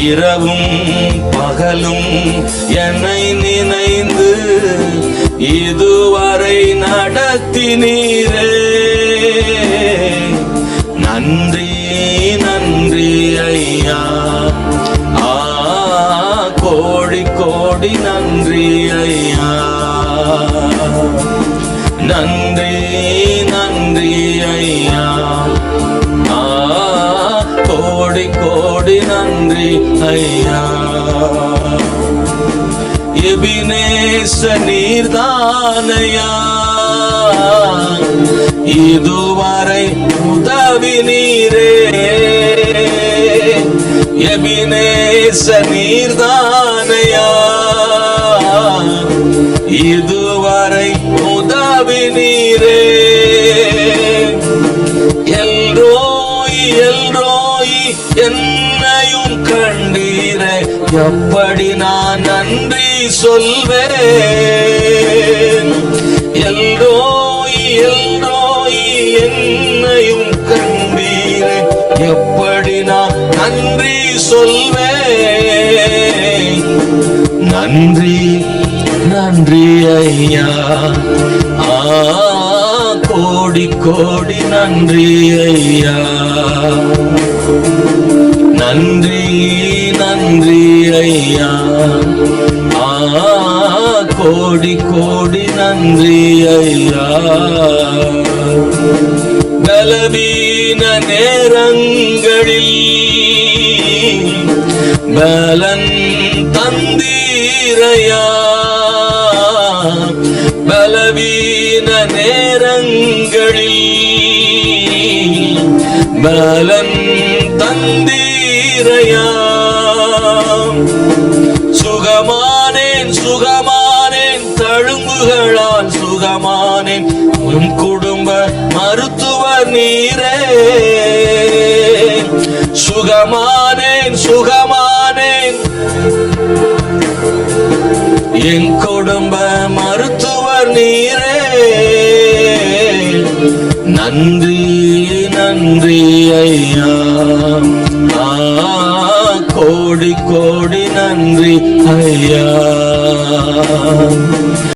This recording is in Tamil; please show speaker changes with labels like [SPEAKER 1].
[SPEAKER 1] இரவும் பகலும் என்னை நினைந்து இதுவரை நடத்தினீரே. நன்றி நன்றி ஐயா. ஆ கோடி கோடி நன்றி ஐயா. நன்றி நன்றி ஐயா. கோடி நன்றி ஐயா. எபினேச நீர்தானையா இதுவரை உதவி நீரே எபினேச நீர்தானையா இதுவரை உதவி நீரே என்னையும் கண்டீரே. எப்படி நான் நன்றி சொல்வேன்? எல்லோய் எல்லோய் என்னையும் கண்டீரே. எப்படி நான் நன்றி சொல்வேன்? நன்றி நன்றி ஐயா. ஆ கோடி கோடி நன்றி ஐயா. நன்றி நன்றி ஐயா. ஆ கோடி கோடி நன்றி ஐயா. பலவீன நேரங்களில் பலன் தந்தீரையா. பலவீன நேரங்களில் பலன் தந்தீ தந்தீரையா சுகமானேன் சுகமானேன் தழும்புகளால் சுகமானேன். உன் குடும்ப மருத்துவர் நீரே. சுகமானேன் சுகமானேன். என் குடும்ப மருத்துவர் நீரே. நன்றி. நன்றி ஐயா. கோடி கோடி நன்றி ஐயா.